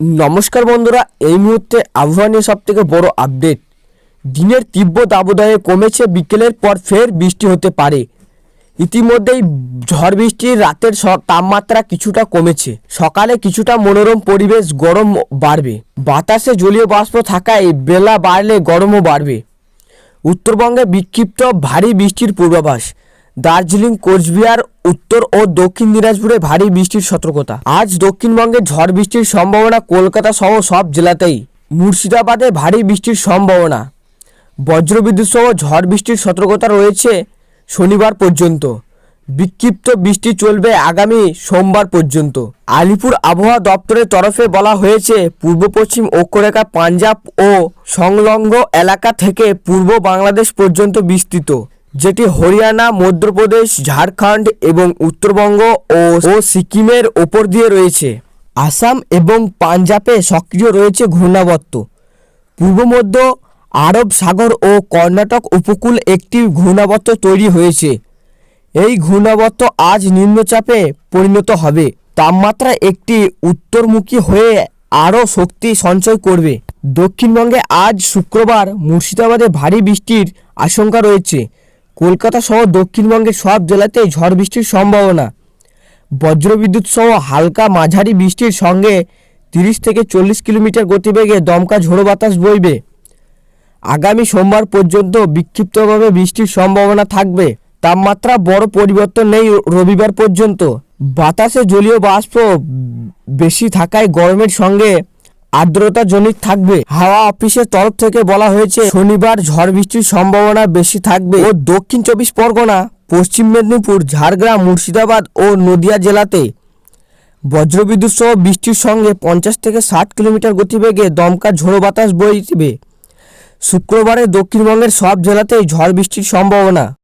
নমস্কার বন্ধুরা, এই মুহূর্তে আবহাওয়া নিয়ে সব থেকে বড় আপডেট দিনের তীব্র দাবদাহে কমেছে, বিকেলের পর ফের বৃষ্টি হতে পারে। ইতিমধ্যেই ঝড় বৃষ্টির রাতের তাপমাত্রা কিছুটা কমেছে। সকালে কিছুটা মনোরম পরিবেশ, গরম বাড়বে। বাতাসে জলীয় বাষ্প থাকায় বেলা বাড়লে গরমও বাড়বে। উত্তরবঙ্গে বিক্ষিপ্ত ভারী বৃষ্টির পূর্বাভাস। দার্জিলিং, কোচবিহার, উত্তর ও দক্ষিণ দিনাজপুরে ভারী বৃষ্টির সতর্কতা। আজ দক্ষিণবঙ্গে ঝড় বৃষ্টির সম্ভাবনা কলকাতা সহ সব জেলাতেই। মুর্শিদাবাদে ভারী বৃষ্টির সম্ভাবনা। বজ্রবিদ্যুৎ সহ ঝড় বৃষ্টির সতর্কতা রয়েছে শনিবার পর্যন্ত। বিক্ষিপ্ত বৃষ্টি চলবে আগামী সোমবার পর্যন্ত। আলিপুর আবহাওয়া দপ্তরের তরফে বলা হয়েছে, পূর্ব পশ্চিম অক্ষরেখা পাঞ্জাব ও সংলগ্ন এলাকা থেকে পূর্ব বাংলাদেশ পর্যন্ত বিস্তৃত। যেটি হরিয়ানা মধ্যপ্রদেশ ঝাড়খণ্ড এবং উত্তরবঙ্গ ও ও সিকিমের ওপর দিয়ে রয়েছে। আসাম এবং পাঞ্জাবে সক্রিয় রয়েছে ঘূর্ণাবর্ত। পূর্ব মধ্য আরব সাগর ও কর্ণাটক উপকূল একটি ঘূর্ণাবর্ত তৈরি হয়েছে। এই ঘূর্ণাবর্ত আজ নিম্নচাপে পরিণত হবে। তাপমাত্রা একটি উত্তরমুখী হয়ে আরও শক্তি সঞ্চয় করবে। দক্ষিণবঙ্গে আজ শুক্রবার মুর্শিদাবাদে ভারী বৃষ্টির আশঙ্কা রয়েছে। কলকাতা সহ দক্ষিণবঙ্গের সব জেলাতেই ঝড় বৃষ্টির সম্ভাবনা। বজ্রবিদ্যুৎ সহ হালকা মাঝারি বৃষ্টির সঙ্গে তিরিশ থেকে চল্লিশ কিলোমিটার গতিবেগে দমকা ঝোড়ো বাতাস বইবে। আগামী সোমবার পর্যন্ত বিক্ষিপ্তভাবে বৃষ্টির সম্ভাবনা থাকবে। তাপমাত্রা বড় পরিবর্তন নেই রবিবার পর্যন্ত। বাতাসে জলীয় বাষ্প বেশি থাকায় গরমের সঙ্গে আর্দ্রতা জনিত থাকবে। হাওয়া অফিসের তরফ থেকে বলা হয়েছে, শনিবার ঝড় বৃষ্টির সম্ভাবনা বেশি থাকবে। ও দক্ষিণ চব্বিশ পরগনা, পশ্চিম মেদিনীপুর, ঝাড়গ্রাম, মুর্শিদাবাদ ও নদিয়া জেলাতে বজ্রবিদ্যুৎ সহ বৃষ্টির সঙ্গে পঞ্চাশ থেকে ষাট কিলোমিটার গতিবেগে দমকা ঝোড়ো বাতাস বইবে শুক্রবারে দক্ষিণবঙ্গের সব জেলাতেই ঝড় বৃষ্টির সম্ভাবনা।